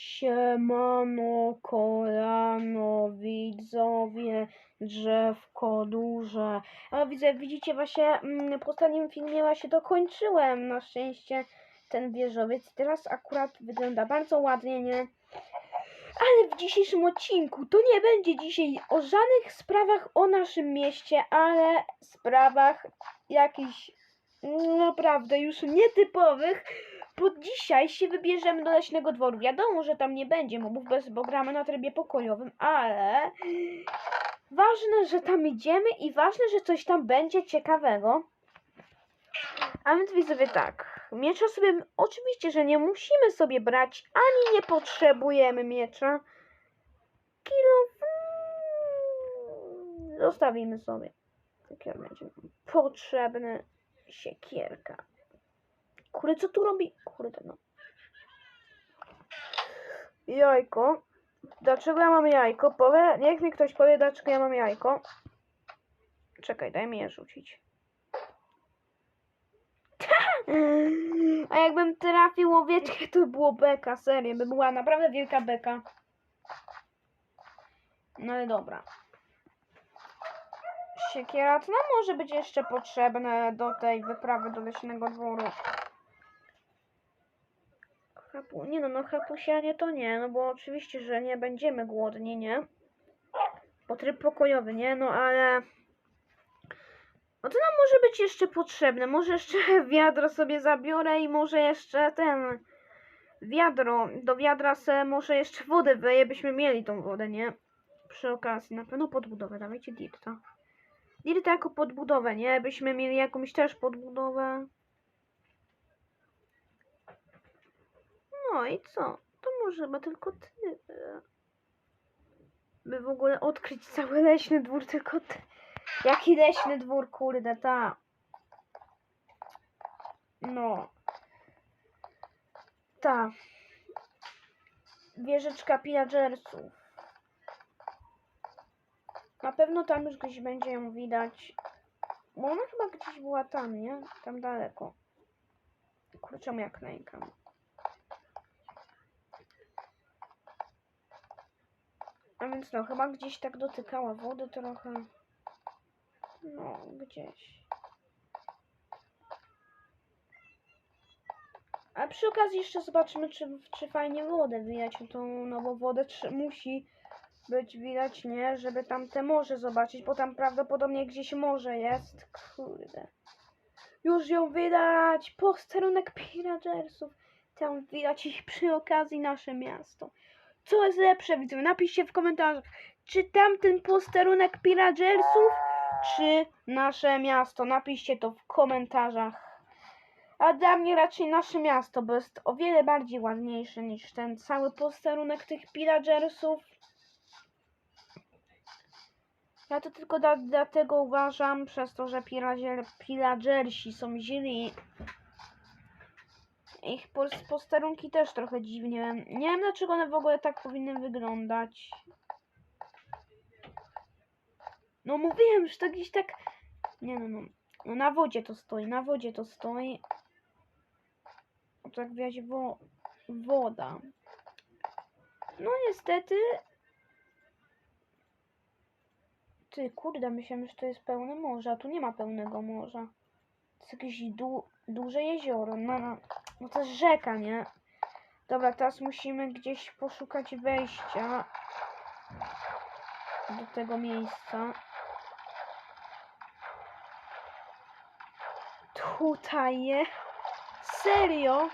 Siemano, kolano, widzowie, drzewko duże. A widzę, widzicie właśnie, mm, po ostatnim filmie właśnie dokończyłem na szczęście ten wieżowiec. Teraz akurat wygląda bardzo ładnie, nie? Ale w dzisiejszym odcinku to nie będzie dzisiaj o żadnych sprawach o naszym mieście, ale sprawach jakichś mm, naprawdę już nietypowych, bo dzisiaj się wybierzemy do leśnego dworu. Wiadomo, że tam nie będzie mobów, bo gramy na trybie pokojowym, ale ważne, że tam idziemy i ważne, że coś tam będzie ciekawego. A więc widzowie tak, miecza sobie, oczywiście, że nie musimy sobie brać, ani nie potrzebujemy miecza. Kilo zostawimy sobie. Jakier będzie potrzebny siekierka. Kurde, co tu robi? Kurde, no. Jajko. Dlaczego ja mam jajko? Powie, niech mi ktoś powie, dlaczego ja mam jajko. Czekaj, daj mi je rzucić. A jakbym trafił owieczkę, to by było beka, serio, by była naprawdę wielka beka. No ale dobra. Siekiera to nam może być jeszcze potrzebne do tej wyprawy do leśnego dworu. Chrapu, nie no, no chrapusianie to nie, no bo oczywiście, że nie będziemy głodni, nie? Bo tryb pokojowy, nie? No ale... No to nam może być jeszcze potrzebne. Może jeszcze wiadro sobie zabiorę i może jeszcze ten wiadro. Do wiadra se może jeszcze wodę wyje, byśmy mieli tą wodę, nie? Przy okazji, na pewno podbudowę. Dawajcie dirta. Dirta jako podbudowę, nie? Byśmy mieli jakąś też podbudowę. No i co? To może chyba tylko tyle. By w ogóle odkryć cały leśny dwór, tylko ty. Jaki leśny dwór, kurde, ta. No. Ta. Wieżyczka pillagersów. Na pewno tam już gdzieś będzie ją widać. Bo ona chyba gdzieś była tam, nie? Tam daleko. Kurczę, jak nękam. A więc no, chyba gdzieś tak dotykała wody trochę. No, gdzieś. A przy okazji jeszcze zobaczymy, czy, czy fajnie wodę widać. Tą, no bo wodę musi być widać, nie? Żeby tam te morze zobaczyć, bo tam prawdopodobnie gdzieś morze jest. Kurde. Już ją widać! Posterunek pillagersów. Tam widać ich przy okazji nasze miasto. Co jest lepsze, widzowie? Napiszcie w komentarzach, czy tamten posterunek pillagersów, czy nasze miasto. Napiszcie to w komentarzach. A dla mnie raczej nasze miasto, bo jest o wiele bardziej ładniejsze niż ten cały posterunek tych pillagersów. Ja to tylko dlatego uważam, przez to, że pillagersi są źli. Ich pos- posterunki też trochę dziwnie. Nie wiem dlaczego one w ogóle tak powinny wyglądać. No mówiłem, że to gdzieś tak... Nie no, no. No na wodzie to stoi, na wodzie to stoi. O tak wiać wo woda. No niestety... Ty, kurde, myślałem, że to jest pełne morze, a tu nie ma pełnego morza. To jest jakieś du duże jezioro. No, no, no to jest rzeka, nie? Dobra, teraz musimy gdzieś poszukać wejścia do tego miejsca. Tutaj je. Serio?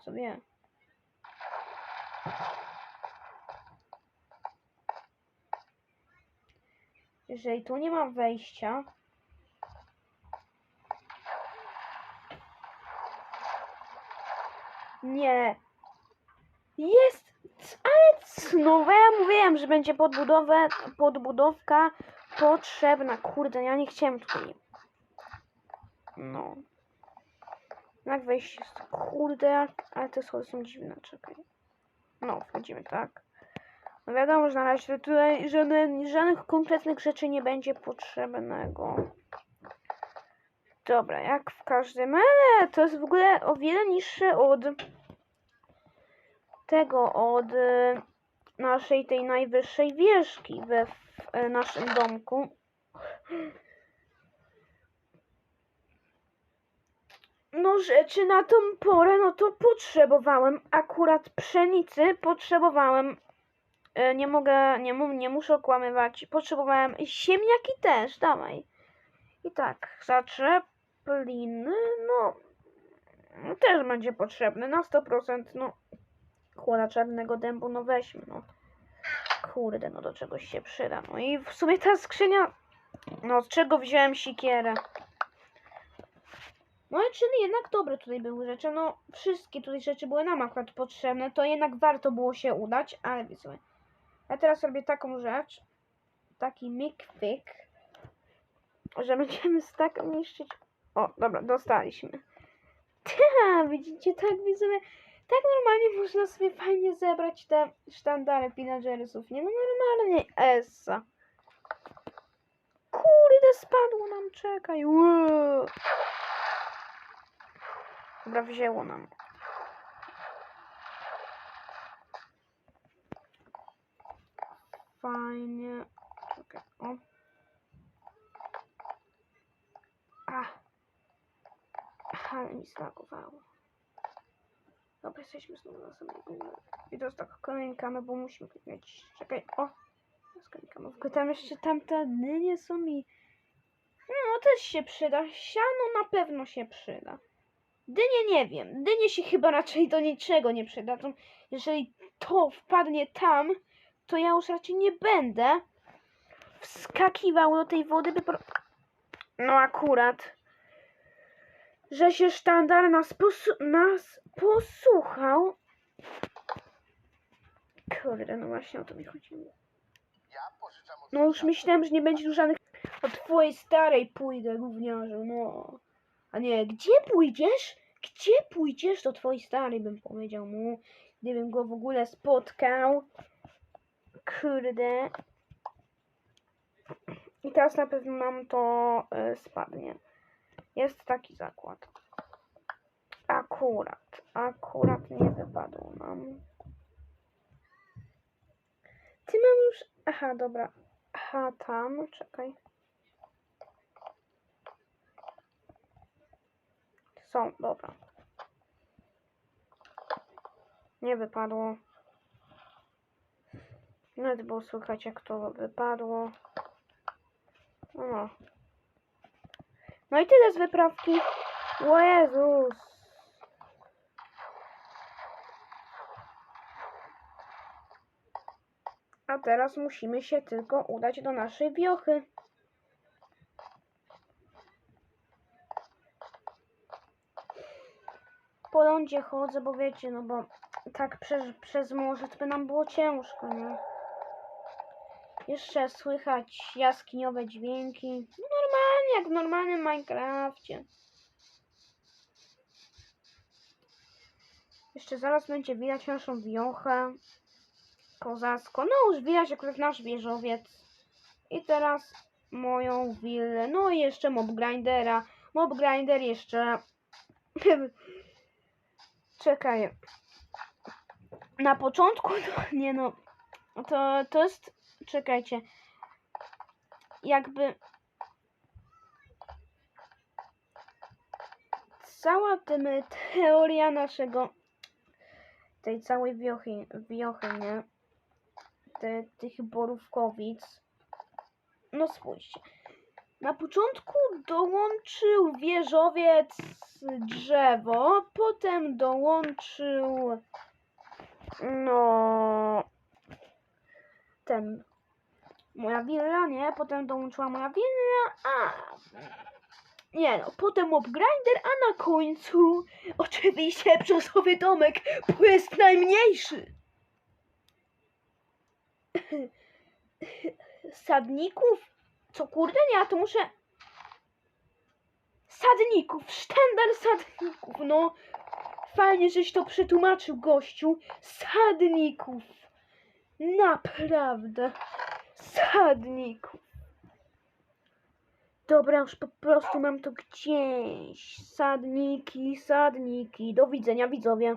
Sobie. Jeżeli tu nie ma wejścia, Nie. Jest. Ale znowu ja mówiłem, że będzie podbudowę, podbudowka potrzebna. Kurde, ja nie chciałem tutaj. No. Jak wejść jest. Kurde, ale te schody są dziwne, czekaj. No, wchodzimy, tak. No wiadomo, że na razie tutaj żadnych konkretnych rzeczy nie będzie potrzebnego. Dobra, jak w każdym, ale to jest w ogóle o wiele niższe od tego, od e, naszej tej najwyższej wieżki we w e, naszym domku. No rzeczy na tą porę, no to potrzebowałem akurat pszenicy, potrzebowałem, e, nie mogę, nie, nie muszę okłamywać, potrzebowałem ziemniaki też, dawaj. I tak, zaczepliny, no też będzie potrzebny na 100%, no, chłoda czarnego dębu, no weźmy, no. Kurde, no do czegoś się przyda. No i w sumie ta skrzynia, no z czego wziąłem sikierę? No czyli jednak dobre tutaj były rzeczy, no wszystkie tutaj rzeczy były nam akurat potrzebne, to jednak warto było się udać, ale wiecie. Ja teraz robię taką rzecz, taki mikfik, że będziemy z taką niszczyć. O, dobra, dostaliśmy. Ta, widzicie, tak widzowie, tak normalnie można sobie fajnie zebrać te sztandary pillagersów, nie? No normalnie, essa. Kurde, spadło nam, czekaj. Dobra, wzięło nam. Fajnie. Czekaj, o. A. Ale mi zlagowało. Dobra, jesteśmy znowu na samej górze. I teraz tak klękamy, bo musimy mieć... Czekaj, o! Sklękamy. Tylko tam jeszcze tamte dynie są mi... No, też się przyda. Siano na pewno się przyda. Dynie nie wiem. Dynie się chyba raczej do niczego nie przydadzą. Jeżeli to wpadnie tam, to ja już raczej nie będę wskakiwał do tej wody, by... No akurat. Że się sztandar nas, posu- nas posłuchał. Kurde, no właśnie o to mi chodziło. No już myślałem, że nie będzie tu żadnych... Od twojej starej pójdę, gówniarzu, no. A nie, gdzie pójdziesz? Gdzie pójdziesz? Do twojej starej bym powiedział mu. Gdybym go w ogóle spotkał. Kurde. I teraz na pewno nam to y, spadnie. Jest taki zakład. Akurat, akurat nie wypadło nam. Ty mam już... Aha, dobra. Aha, tam, czekaj. Są, dobra. Nie wypadło. Nawet było słychać jak to wypadło. No. No i tyle z wyprawki. O Jezus. A teraz musimy się tylko udać do naszej wiochy. Po lądzie chodzę, bo wiecie, no bo tak przez, przez morze to by nam było ciężko, nie? Jeszcze słychać jaskiniowe dźwięki. No normalnie, jak w normalnym Minecrafcie. Jeszcze zaraz będzie widać naszą wiochę. Kozacko. No już widać akurat nasz wieżowiec. I teraz moją willę. No i jeszcze mob grindera. Mob grinder jeszcze... Czekaj. Na początku, to, nie no, to, to jest, czekajcie, jakby cała tym teoria naszego, tej całej wiochy, wiochy nie, Te, tych borówkowic, no spójrzcie, na początku dołączył wieżowiec drzewo, potem dołączył no ten moja willa, nie? Potem dołączyła moja willa, a nie no, potem mob grinder, a na końcu oczywiście brzozowy domek, bo jest najmniejszy. Sadników? Co kurde, nie, ja to muszę... Sadników, sztandar sadników, no. Fajnie, żeś to przetłumaczył, gościu. Sadników. Naprawdę. Sadników. Dobra, już po prostu mam to gdzieś. Sadniki, sadniki. Do widzenia, widzowie.